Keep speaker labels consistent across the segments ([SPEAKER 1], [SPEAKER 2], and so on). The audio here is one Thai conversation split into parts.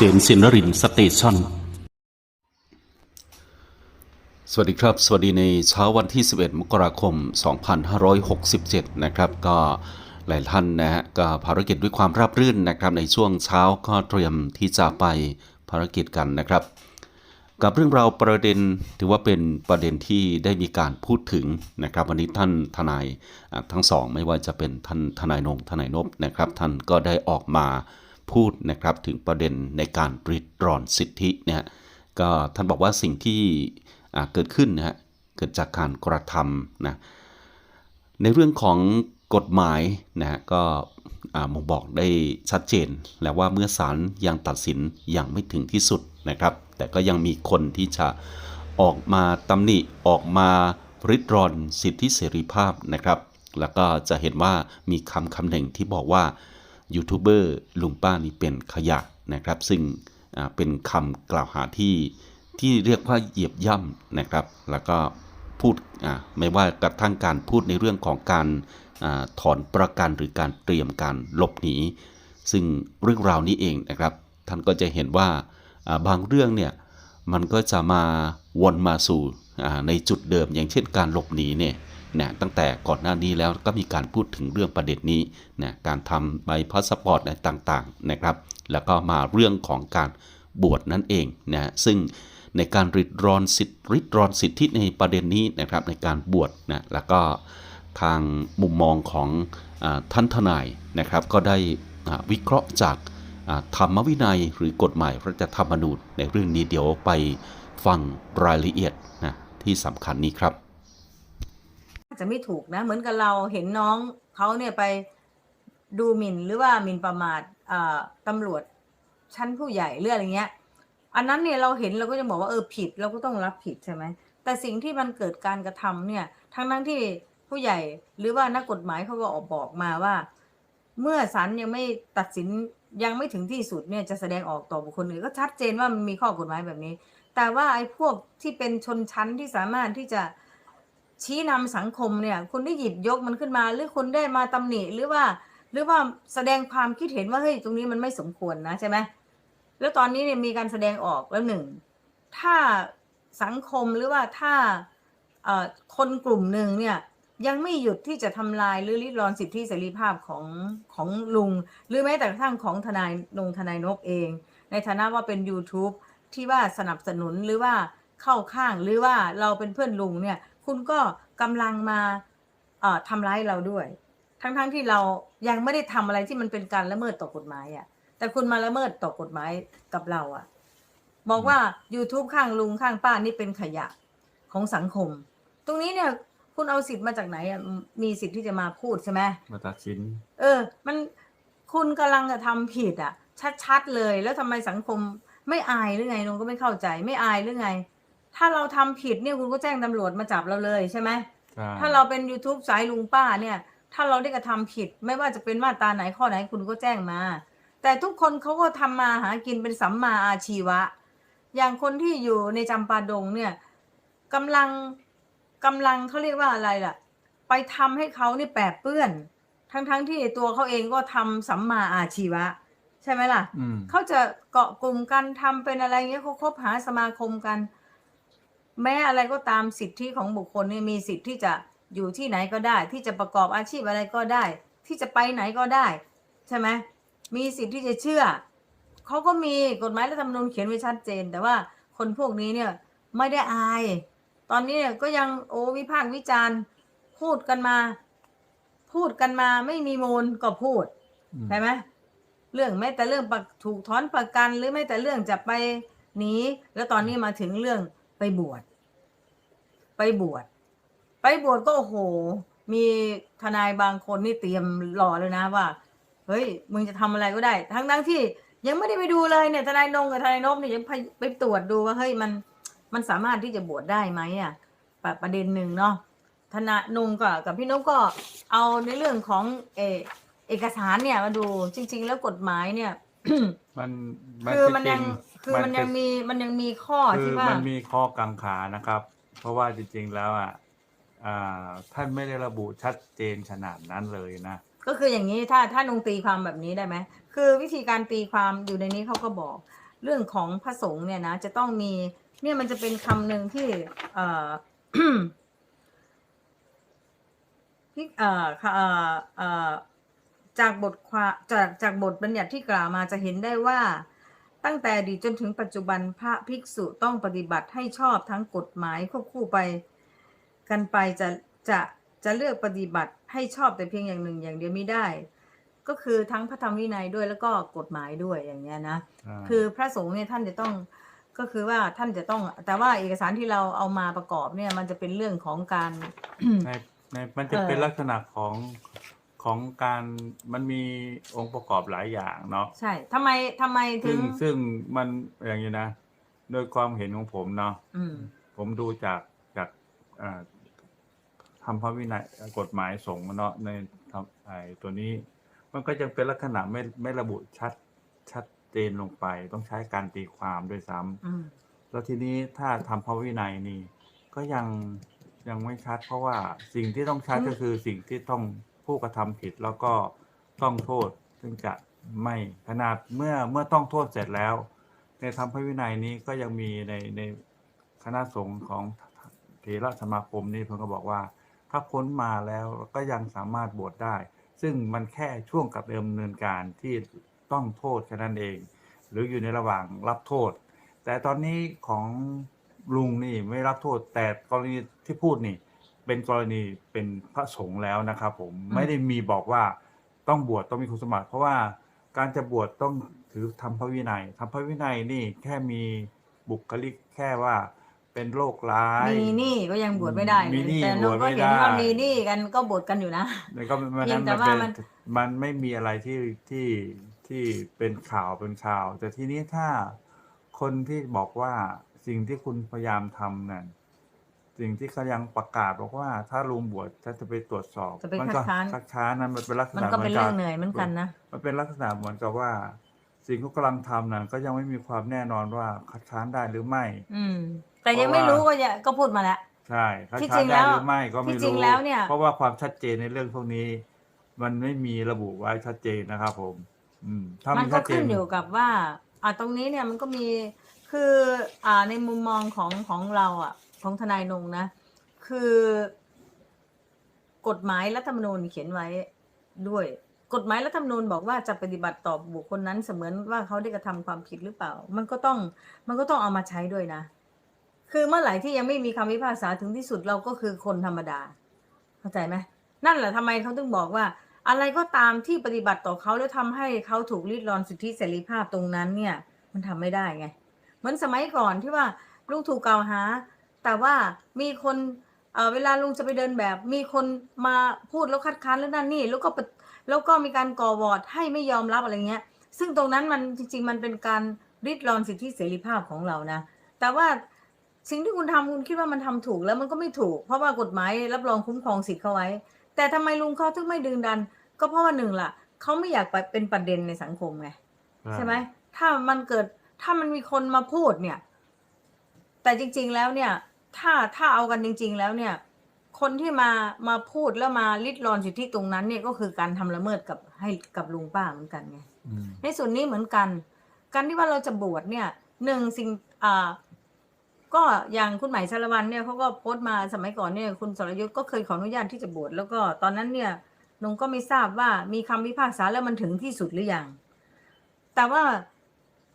[SPEAKER 1] ษมสินรินสเตชันสวัสดีครับ สวัสดีในเช้าวันที่ 11 มกราคม 2567 นะครับก็หลายท่านนะฮะก็ภารกิจด้วยความราบรื่นนะครับในช่วงเช้าก็เตรียมที่จะไปภารกิจกันนะครับ กับเรื่องราวประเด็นถือว่าเป็นประเด็นที่ได้มีการพูดถึงนะครับ วันนี้ท่านทนายทั้งสอง ไม่ว่าจะเป็นท่านทนายนงทนายนบนะครับ ท่านก็ได้ออกมา พูดนะครับถึงประเด็นในการริดรอนสิทธิเนี่ยก็ท่านบอกว่าสิ่งที่เกิดขึ้นนะฮะเกิดจากการกระทำนะในเรื่องของกฎหมายนะฮะก็อ่าบ่งบอกได้ชัดเจน แล้วว่าเมื่อศาลยังตัดสินยังไม่ถึงที่สุดนะครับ แต่ก็ยังมีคนที่จะออกมาตำหนิออกมาริดรอนสิทธิเสรีภาพนะครับ แล้วก็จะเห็นว่ามีคำคำหนึ่งที่บอกว่า ยูทูบเบอร์ลุงป้านี่เป็นขยะนะครับ ซึ่งเป็นคำกล่าวหาที่ที่เรียกว่าเหยียบย่ำนะครับ แล้วก็พูดไม่ว่ากระทั่งการพูดในเรื่องของการอถอนประกันหรือการเตรียมการหลบหนีซึ่งเรื่องราวนี้เองนะครับ ท่านก็จะเห็นว่าบางเรื่องเนี่ยมันก็จะมาวนมาสู่ในจุดเดิม อย่างเช่นการหลบหนีเนี่ย นะตั้งแต่ก่อนหน้านี้แล้วก็มีการพูดถึงเรื่องประเด็นนี้นะการทำใบพาสปอร์ตต่างๆนะครับ แล้วก็มาเรื่องของการบวชนั่นเองนะซึ่งในการริดรอนสิทธิริดรอนสิทธิในประเด็นนี้นะครับในการบวชนะแล้วก็ทางมุมมองของอท่านทนายนะครับก็ได้วิเคราะห์จากธรรมวินัยหรือกฎหมายพระราชธรรมนูญในเรื่องนี้เดี๋ยวไปฟังรายละเอียดนะที่สำคัญนี้ครับ
[SPEAKER 2] จะไม่ถูกนะ เหมือนกับเราเห็นน้องเขาเนี่ยไปดูหมิ่นหรือว่าหมิ่นประมาทตำรวจชั้นผู้ใหญ่เรื่องอะไรเงี้ย อันนั้นเนี่ยเราเห็นเราก็จะบอกว่าเออผิดเราก็ต้องรับผิดใช่ไหมแต่สิ่งที่มันเกิดการกระทำเนี่ย ทั้งนั้นที่ผู้ใหญ่หรือว่านักกฎหมายเขาก็ออกบอกมาว่า เมื่อศาลยังไม่ตัดสินยังไม่ถึงที่สุดเนี่ยจะแสดงออกต่อบุคคลอื่นก็ชัดเจนว่ามันมีข้อกฎหมายแบบนี้ แต่ว่าไอ้พวกที่เป็นชนชั้นที่สามารถที่จะ ชี้นำสังคมเนี่ยคุณได้หยิบยกมันขึ้นมา หรือคุณได้มาตำหนิหรือว่า หรือว่าแสดงความคิดเห็นว่าเฮ้ยตรงนี้มันไม่สมควรนะใช่ไหมแล้วตอนนี้เนี่ยมีการแสดงออกแล้วหนึ่งถ้าสังคมหรือว่าถ้าคนกลุ่มหนึ่งเนี่ยยังไม่หยุดที่จะทำลายหรือริดรอนสิทธิเสรีภาพของของลุง หรือแม้แต่กระทั่งของทนายนงทนายนกเอง ในฐานะว่าเป็น YouTube ที่ว่าสนับสนุนหรือว่าเข้าข้างหรือว่าเราเป็นเพื่อนลุงเนี่ย คุณก็กำลังมาเอ่อทำร้ายเราด้วย ทั้งๆทที่เรายังไม่ได้ทำอะไรที่มันเป็นการละเมิดต่อกฎหมายอะ่ะ แต่คุณมาละเมิดต่อกฎหมายกับเราอะ่ะบอกว่า YouTube ข้างลุงข้างป้านี่เป็นขยะของสังคม ตรงนี้เนี่ยคุณเอาสิทธิ์มาจากไหนอะ่ะมีสิทธิ์ที่จะมาพูดใช่ไหม
[SPEAKER 3] มาตัดสิน
[SPEAKER 2] เออ มันคุณกำลังจะทำผิดอะ ชัดๆเลย แล้วทำไมสังคมไม่อายหรือไงลุงก็ไม่เข้าใจ ไม่อายหรือไง ถ้าเราทำผิดเนี่ยคุณก็แจ้งตำรวจมาจับเราเลยใช่ไหม
[SPEAKER 3] ใช่
[SPEAKER 2] ถ้าเราเป็น YouTube สายลุงป้าเนี่ย ถ้าเราได้กระทำผิด ไม่ว่าจะเป็นมาตราไหนข้อไหนคุณก็แจ้งมา แต่ทุกคนเขาก็ทำมาหากินเป็นสัมมาอาชีวะ อย่างคนที่อยู่ในจำปาดงเนี่ยกำลังกำลังเขาเรียกว่าอะไรล่ะ ไปทำให้เขานี่แปดเปื้อน ทั้งๆที่ตัวเขาเองก็ทำสัมมาอาชีวะ ใช่ไหมล่ะ
[SPEAKER 3] อืม
[SPEAKER 2] เขาจะเกาะกลุ่มกันทำเป็นอะไรเงี้ยเขาคบหาสมาคมกัน แม้อะไรก็ตามสิทธิของบุคคลเนี่ยมีสิทธิ์ที่จะอยู่ที่ไหนก็ได้ ที่จะประกอบอาชีพอะไรก็ได้ ที่จะไปไหนก็ได้ ใช่ไหมมีสิทธิ์ที่จะเชื่อเขาก็มีกฎหมายรัฐธรรมนูญเขียนไว้ชัดเจน แต่ว่าคนพวกนี้เนี่ยไม่ได้อาย ตอนนี้เนี่ยก็ยังโอ้วิพากษ์วิจารณ์พูดกันมา พูดกันมาไม่มีมูลก็พูด
[SPEAKER 3] อืม
[SPEAKER 2] ใช่ไหมเรื่องแม้แต่เรื่องประถูกถอนประกันหรือแม้แต่เรื่องจะไปหนีแล้วตอนนี้มาถึงเรื่องไปบวช ไปบวชไปบวชก็โอ้โห มีทนายบางคนนี่เตรียมรอเลยนะว่า เฮ้ย มึงจะทำอะไรก็ได้ ทั้งทั้งๆที่ยังไม่ได้ไปดูเลยเนี่ยทนายนงกับทนายนพเนี่ยยังไปไปตรวจดูว่าเฮ้ยมันมันสามารถที่จะบวชได้ไหมอะประประเด็นหนึ่งเนาะทนายนงกับกับพี่นพก็เอาในเรื่องของเออเอกสารเนี่ยมาดูจริง ๆ แล้วกฎหมายเนี่ย
[SPEAKER 3] มัน
[SPEAKER 2] คือมัน
[SPEAKER 3] จะ
[SPEAKER 2] ยัง
[SPEAKER 3] จริ
[SPEAKER 2] คือมันยัง
[SPEAKER 3] จะ
[SPEAKER 2] มีมันยังมีข้อ
[SPEAKER 3] คื
[SPEAKER 2] ที่
[SPEAKER 3] อ
[SPEAKER 2] ว่า
[SPEAKER 3] มันมีข้อกังขานะครับ เพราะว่าจริงๆแล้วอะอ่าท่านไม่ได้ระบุชัดเจนขนาดนั้นเลยนะ
[SPEAKER 2] ก็คืออย่างนี้ถ้าถ้านงตีความแบบนี้ได้ไหมคือวิธีการตีความอยู่ในนี้เขาก็บอก เรื่องของพระสงฆ์เนี่ยนะจะต้องมีเนี่ยมันจะเป็นคำหนึ่งที่เอ่อที่เอ่อค่ะเอ่อเอ่อจากบทความจากจากบทบัญญัติที่กล่าวมาจะเห็นได้ว่า ตั้งแต่อดีตจนถึงปัจจุบันพระภิกษุต้องปฏิบัติให้ชอบทั้งกฎหมายควบคู่ไป กันไปจะจะจะเลือกปฏิบัติให้ชอบแต่เพียงอย่างหนึ่งอย่างเดียวไม่ได้ ก็คือทั้งพระธรรมวินัยด้วยแล้วก็กฎหมายด้วยอย่างเงี้ยนะาคือพระสงฆ์เนี่ยท่านจะต้องก็คือว่าท่านจะต้อง แต่ว่าเอกสารที่เราเอามาประกอบเนี่ยมันจะเป็นเรื่องของการ
[SPEAKER 3] ในในมันจะ
[SPEAKER 2] เอ่อ
[SPEAKER 3] เป็นลักษณะของ ของการมันมีองค์ประกอบหลายอย่างเนาะ
[SPEAKER 2] ใช่ทำไมทำไมถึ
[SPEAKER 3] ซึ่ง
[SPEAKER 2] ง
[SPEAKER 3] ซึ่งมันอย่างนี้นะโดยความเห็นของผมเนาะ
[SPEAKER 2] อืม
[SPEAKER 3] ผมดูจากจากเอ่อทำพระวินัยกฎหมายสงฆ์เนาะในทำไอ้ตัวนี้ มันก็จะเป็นลักษณะไม่ไม่ระบุชัดชัดเจนลงไป ต้องใช้การตีความด้วยซ้ำ
[SPEAKER 2] อืม
[SPEAKER 3] แล้วทีนี้ถ้าทำพระวินัยนี่ ก็ยังยังไม่ชัด เพราะว่าสิ่งที่ต้องชัด
[SPEAKER 2] อืม
[SPEAKER 3] ก็คือสิ่งที่ต้อง ผู้กระทำผิดแล้วก็ต้องโทษซึ่งจะไม่ขนาดเมื่อเมื่อต้องโทษเสร็จแล้ว ในธรรมพระวินัยนี้ก็ยังมีในในคณะสงฆ์ของเถระสมาคมนี่เพิ่นก็บอกว่า ถ้าพ้นมาแล้วก็ยังสามารถบวชได้ ซึ่งมันแค่ช่วงกับดำเนินการที่ต้องโทษแค่นั้นเอง หรืออยู่ในระหว่างรับโทษ แต่ตอนนี้ของลุงนี่ไม่รับโทษแต่กรณีที่พูดนี่ เป็นกรณีเป็นพระสงฆ์แล้วนะครับผม
[SPEAKER 2] อืม
[SPEAKER 3] ไม่ได้มีบอกว่าต้องบวชต้องมีคุณสมบัติ เพราะว่าการจะบวชต้องถือทำพระวินัยทำพระวินัยนี่แค่มีบุคลิกแค่ว่าเป็นโรคร้าย
[SPEAKER 2] มีหนี้ก็ยังบวชไม่ได้
[SPEAKER 3] มีหนี้
[SPEAKER 2] แต่น้อง
[SPEAKER 3] บวช
[SPEAKER 2] ก็
[SPEAKER 3] ไม่
[SPEAKER 2] เห็นว่า
[SPEAKER 3] ได้
[SPEAKER 2] มีหนี้กันก็บวชกันอยู่นะ
[SPEAKER 3] แล้วก็มัน
[SPEAKER 2] เพีย
[SPEAKER 3] นั้
[SPEAKER 2] ง
[SPEAKER 3] น
[SPEAKER 2] แต่
[SPEAKER 3] มัน
[SPEAKER 2] ว่า
[SPEAKER 3] เป็น
[SPEAKER 2] มัน
[SPEAKER 3] มันไม่มีอะไรที่ที่ที่เป็นข่าวเป็นข่าว แต่ทีนี้ถ้าคนที่บอกว่าสิ่งที่คุณพยายามทำนั่น สิ่งที่เขายังประกาศบอกว่า ถ้าลุงบวชฉันจะไปตรวจสอบ
[SPEAKER 2] จะไป
[SPEAKER 3] มั
[SPEAKER 2] คั
[SPEAKER 3] ก็
[SPEAKER 2] ดค้าน
[SPEAKER 3] คัดค้านนั้นมันเป็นลักษ
[SPEAKER 2] มัน
[SPEAKER 3] ณะ
[SPEAKER 2] ก็เป็น
[SPEAKER 3] ห
[SPEAKER 2] เรื่
[SPEAKER 3] กั
[SPEAKER 2] องเหนื่อยเหมือนกันนะ
[SPEAKER 3] มันเป็นลักษณะเหมือนกับว่า สิ่งที่เขากำลังทำนั้นก็ยังไม่มีความแน่นอนว่าคัดค้านได้หรือไม่
[SPEAKER 2] อืม แต่ยังไม่รู้ก็อย่าก็พูดมาแล้ว
[SPEAKER 3] ใช่คัด
[SPEAKER 2] ที่
[SPEAKER 3] ค้า
[SPEAKER 2] จริ
[SPEAKER 3] น
[SPEAKER 2] ง
[SPEAKER 3] ได้
[SPEAKER 2] แล้ว
[SPEAKER 3] หรือไม่ก็ไม่
[SPEAKER 2] ที่จริ
[SPEAKER 3] รู้
[SPEAKER 2] งแล้วเนี่ย
[SPEAKER 3] เพราะว่าความชัดเจนในเรื่องพวกนี้ มันไม่มีระบุไว้ชัดเจนนะครับผม อืม ถ้า
[SPEAKER 2] มั
[SPEAKER 3] มี
[SPEAKER 2] นก็
[SPEAKER 3] ชัดเจ
[SPEAKER 2] ขึ้
[SPEAKER 3] น
[SPEAKER 2] นอยู่กับว่า อ่าตรงนี้เนี่ยมันก็มีคือ อ่าในมุมมองของของเราอะ ของทนายนงนะ คือกฎหมายรัฐธรรมนูญเขียนไว้ด้วย กฎหมายรัฐธรรมนูญบอกว่าจะปฏิบัติต่อบุคคลนั้นเสมือนว่าเขาได้กระทำความผิดหรือเปล่า มันก็ต้องมันก็ต้องเอามาใช้ด้วยนะ คือเมื่อไหร่ที่ยังไม่มีคำพิพากษาถึงที่สุดเราก็คือคนธรรมดา เข้าใจไหมนั่นแหละทำไมเขาถึงบอกว่า อะไรก็ตามที่ปฏิบัติต่อเขาแล้วทำให้เขาถูกริดรอนสิทธิเสรีภาพตรงนั้นเนี่ย มันทำไม่ได้ไง เหมือนสมัยก่อนที่ว่าลุงถูกกล่าวหา แต่ว่ามีคนเอ่อเวลาลุงจะไปเดินแบบ มีคนมาพูดแล้วคัดค้านแล้วนั่นนี่แล้วก็ปะแล้วก็มีการก่อวอร์ดให้ไม่ยอมรับอะไรเงี้ย ซึ่งตรงนั้นมันจริง ๆ มันเป็นการริดรอนสิทธิเสรีภาพของเรานะ แต่ว่าสิ่งที่คุณทำคุณคิดว่ามันทำถูกแล้วมันก็ไม่ถูก เพราะว่ากฎหมายรับรองคุ้มครองสิทธิ์เขาไว้ แต่ทำไมลุงเขาถึงไม่ดึงดัน ก็เพราะว่าหนึ่งล่ะเขาไม่อยากไปเป็นประเด็นในสังคมไงใช่ไหมถ้ามันเกิดถ้ามันมีคนมาพูดเนี่ย แต่จริง ๆแล้วเนี่ย ถ้าถ้าเอากันจริง ๆ แล้วเนี่ย คนที่มามาพูดแล้วมาลิดรอนสิทธิตรงนั้นเนี่ยก็คือการทำละเมิดกับให้กับลุงป้าเหมือนกันไง
[SPEAKER 3] อืม
[SPEAKER 2] ในส่วนนี้เหมือนกัน การที่ว่าเราจะบวชเนี่ยหนึ่งสิ่งอ่าก็อย่างคุณหมายชาละวันเนี่ยเขาก็โพสต์มาสมัยก่อนเนี่ยคุณสรยุทธ์ก็เคยขออนุญาตที่จะบวชแล้วก็ตอนนั้นเนี่ยนงก็ไม่ทราบว่ามีคำพิพากษาแล้วมันถึงที่สุดหรือยังแต่ว่า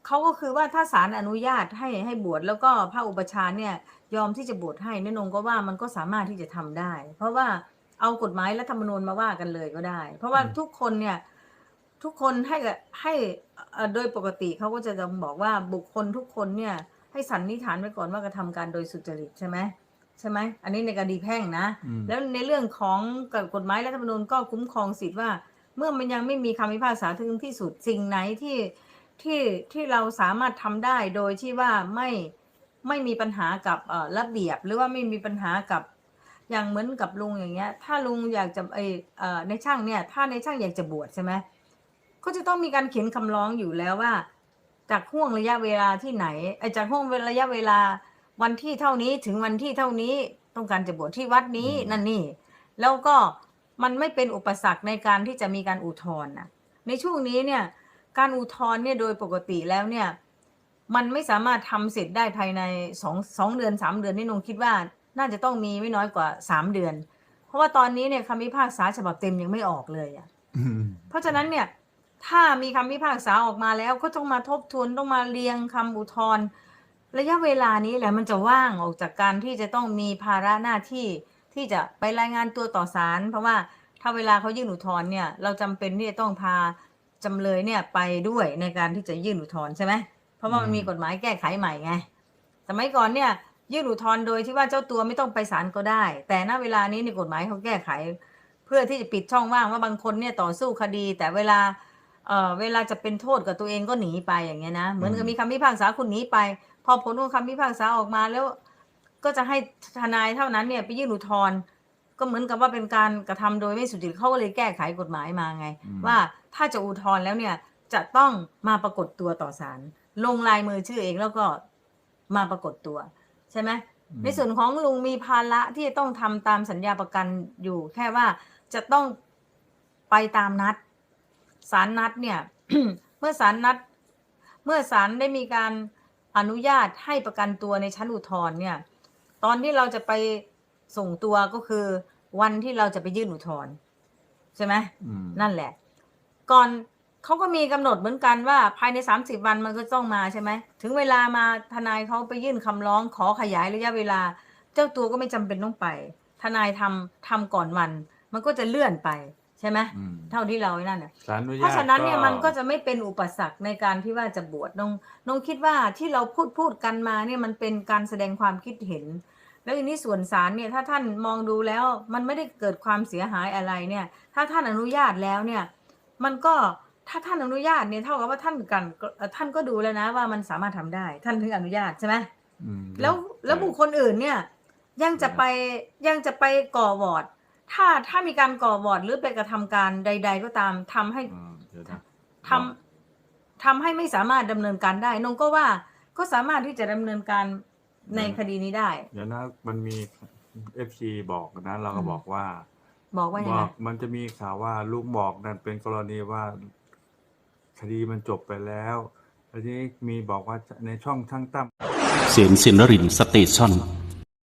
[SPEAKER 2] เขาก็คือว่าถ้าศาลอนุญาตให้ให้บวชแล้วก็พระอุปชฌาย์เนี่ยยอมที่จะบวชให้เนี่ยนงก็ว่ามันก็สามารถที่จะทำได้ เพราะว่าเอากฎหมายและธรรมนูญมาว่ากันเลยก็ได้ เพราะว่าทุกคนเนี่ยทุกคนให้กับให้เอ่อโดยปกติเขาก็จะต้องบอกว่าบุคคลทุกคนเนี่ยให้สันนิษฐานไว้ก่อนว่ากระทำการโดยสุจริตใช่ไหมใช่ไหมอันนี้ในคดีแพ่งนะ
[SPEAKER 3] อืม
[SPEAKER 2] แล้วในเรื่องของกฎหมายรัฐธรรมนูญก็คุ้มครองสิทธิ์ว่า เมื่อมันยังไม่มีคำพิพากษาถึงที่สุดสิ่งไหนที่ ที่ที่เราสามารถทำได้โดยที่ว่าไม่ไม่มีปัญหากับเอ่อระเบียบ หรือว่าไม่มีปัญหากับอย่างเหมือนกับลุงอย่างเงี้ย ถ้าลุงอยากจะเออเอ่อในช่างเนี่ย ถ้าในช่างอยากจะบวชใช่ไหมก็จะต้องมีการเขียนคำร้องอยู่แล้วว่า จากห่วงระยะเวลาที่ไหนไอ้จากห่วงระยะเวลาวันที่เท่านี้ถึงวันที่เท่านี้ต้องการจะบวชที่วัดนี้
[SPEAKER 3] อืม
[SPEAKER 2] นั่นนี่ แล้วก็มันไม่เป็นอุปสรรคในการที่จะมีการอุทธรณ์นะในช่วงนี้เนี่ย การอุทธรณ์เนี่ยโดยปกติแล้วเนี่ย มันไม่สามารถทำเสร็จได้ภายในสองสองเดือนสามเดือนนี่นงคิดว่า น่าจะต้องมีไม่น้อยกว่าสามเดือน เพราะว่าตอนนี้เนี่ยคำพิพากษาฉบับเต็มยังไม่ออกเลยอะ
[SPEAKER 3] อืม
[SPEAKER 2] เพราะฉะนั้นเนี่ย ถ้ามีคำพิพากษาออกมาแล้วก็ต้องมาทบทวนต้องมาเรียงคำอุทธรณ์ระยะเวลานี้แหละมันจะว่างออกจากการที่จะต้องมีภาระหน้าที่ที่จะไปรายงานตัวต่อศาลเพราะว่าถ้าเวลาเขายื่นอุทธรณ์เนี่ย เราจำเป็นที่จะต้องพา จำเลยเนี่ยไปด้วยในการที่จะยื่นอุทธรณ์ใช่ไหมเพราะว่ามันมีกฎหมายแก้ไขใหม่ไง สมัยก่อนเนี่ย ยื่นอุทธรณ์โดยที่ว่าเจ้าตัวไม่ต้องไปศาลก็ได้ แต่ณเวลานี้ในกฎหมายเขาแก้ไข เพื่อที่จะปิดช่องว่างว่าบางคนเนี่ยต่อสู้คดี แต่เวลาเอ่อเวลาจะเป็นโทษกับตัวเองก็หนีไปอย่างเงี้ยนะเหมือนกับมีคำพิพากษาคุณหนีไป พอผลของคำพิพากษาออกมาแล้วก็จะให้ทนายเท่านั้นเนี่ยไปยื่นอุทธรณ์ ก็เหมือนกับว่าเป็นการกระทำโดยไม่สุจริตเขาก็เลยแก้ไขกฎหมายมาไง
[SPEAKER 3] อืม
[SPEAKER 2] ว่าถ้าจะอุทธรณ์แล้วเนี่ยจะต้องมาปรากฏตัวต่อศาลลงลายมือชื่อเองแล้วก็มาปรากฏตัว ใช่ไหมในส่วนของลุงมีภาระที่จะต้องทำตามสัญญาประกันอยู่ แค่ว่าจะต้องไปตามนัดศาลนัดเนี่ยเมื่อศาลนัด เมื่อศาลได้มีการอนุญาตให้ประกันตัวในชั้นอุทธรณ์เนี่ย ตอนที่เราจะไป ส่งตัวก็คือวันที่เราจะไปยื่นอุทธรณ์ใช่ไหม
[SPEAKER 3] อืม
[SPEAKER 2] นั่นแหละ ก่อนเขาก็มีกำหนดเหมือนกันว่าภายใน30วันมันก็ต้องมาใช่ไหมถึงเวลามาทนายเขาไปยื่นคำร้องขอขยายระยะเวลา เจ้าตัวก็ไม่จำเป็นต้องไป ทนายทำทำก่อนวัน มันก็จะเลื่อนไปใช่ไหม
[SPEAKER 3] อืม
[SPEAKER 2] เท่าที่เราไอ้นั่นน่ะ
[SPEAKER 3] ศาลอนุญาต
[SPEAKER 2] เพราะฉะนั้นเนี่ยมันก็จะไม่เป็นอุปสรรคในการที่ว่าจะบวชน้องน้องคิดว่าที่เราพูดพูดกันมาเนี่ยมันเป็นการแสดงความคิดเห็น แล้วอันนี้ส่วนสารเนี่ยถ้าท่านมองดูแล้วมันไม่ได้เกิดความเสียหายอะไรเนี่ย ถ้าท่านอนุญาตแล้วเนี่ย มันก็ถ้าท่านอนุญาตเนี่ยเท่ากับว่าท่านกันเอ่อท่านก็ดูแล้วนะว่ามันสามารถทำได้ ท่านถึงอนุญาตใช่ไหม
[SPEAKER 3] อืม
[SPEAKER 2] แล้วแล้วบุคคลอื่นเนี่ย ยังจะไปยังจะไปก่อวอร์ดถ้าถ้ามีการก่อวอร์ดหรือไปกระทำการใด ๆ ก็ตามทำให้
[SPEAKER 3] อืมเดี๋ยวนะ
[SPEAKER 2] ทำทำให้ไม่สามารถดำเนินการได้นงก็ว่าก็สามารถที่จะดำเนินการ ในคดีนี้ได้
[SPEAKER 3] เดี๋ยวนะมันมีเอฟซีบอกนะเราก็
[SPEAKER 2] อืม
[SPEAKER 3] บอกว่า
[SPEAKER 2] บอกว่ายัง
[SPEAKER 3] บ
[SPEAKER 2] ไง
[SPEAKER 3] อกมันจะมีข่าวว่าลูกบอกนั่นเป็นกรณีว่า คดีมันจบไปแล้วทีนี้มีบอกว่าในช่องช่างตั้ม
[SPEAKER 1] เสียงสินนรินทร์สเตชัน